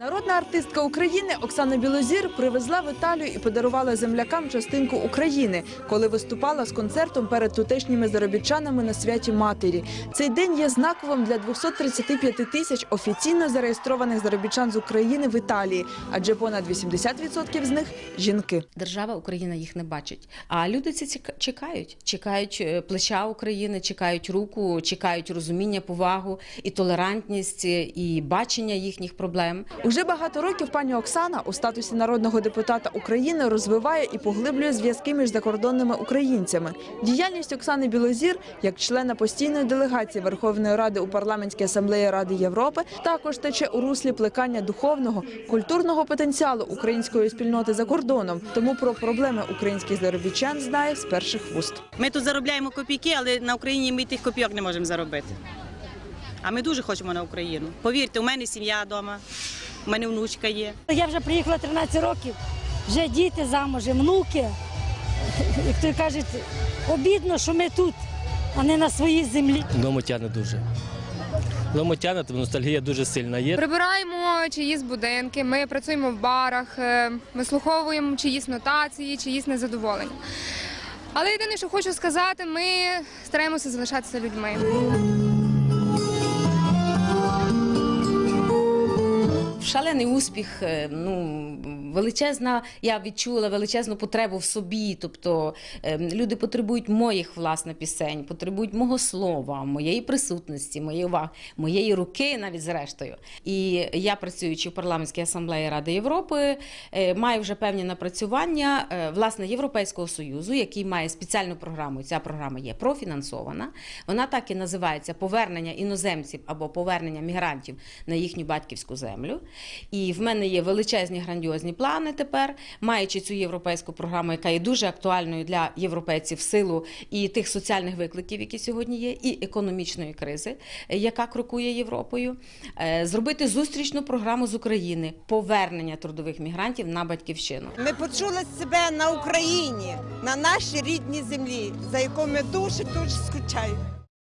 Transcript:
Народна артистка України Оксана Білозір привезла в Італію і подарувала землякам частинку України, коли виступала з концертом перед тутешніми заробітчанами на святі матері. Цей день є знаковим для 235 тисяч офіційно зареєстрованих заробітчан з України в Італії, адже понад 80% з них жінки. Держава Україна їх не бачить. А люди ціка- чекають. Чекають е, плеча України, чекають руку, чекають розуміння, повагу і толерантність, е, і бачення їхніх проблем. Уже багато років пані Оксана у статусі народного депутата України розвиває і поглиблює зв'язки між закордонними українцями. Діяльність Оксани Білозір як члена постійної делегації Верховної Ради у парламентській асамблеї Ради Європи також тече у руслі плекання духовного культурного потенціалу української спільноти за кордоном. Тому про проблеми українських заробітчан знає з перших вуст. Ми тут заробляємо копійки, але на Україні ми тих копійок не можемо заробити. А ми дуже хочемо на Україну. Повірте, у мене сім'я вдома, у мене внучка є. Я вже приїхала 13 років, вже діти замужі, внуки. Як то кажуть, обідно, що ми тут, а не на своїй землі. Дому тягне дуже. Дому тягне, тому ностальгія дуже сильна є. Прибираємо чиїсь будинки, ми працюємо в барах, е, вислуховуємо чиїсь нотації, чиїсь незадоволення. Але єдине, що хочу сказати, ми стараємося залишатися людьми. Шалений успіх, е, ну величезна. Я відчула величезну потребу в собі. Тобто е, люди потребують моїх власне пісень, потребують мого слова, моєї присутності, моєї уваги, моєї руки, навіть зрештою. І я працюючи в парламентській асамблеї Ради Європи, е, маю вже певні напрацювання власне Європейського союзу, який має спеціальну програму. Ця програма є профінансована. Вона так і називається повернення іноземців або повернення мігрантів на їхню батьківську землю. І в мене є величезні грандіозні плани тепер, маючи цю європейську програму, яка є дуже актуальною для європейців в силу і тих соціальних викликів, які сьогодні є, і економічної кризи, е, яка крокує Європою, Е, зробити зустрічну програму з України повернення трудових мігрантів на батьківщину. Ми почули себе на Україні, на нашій рідній землі, за яку ми дуже дуже скучаємо.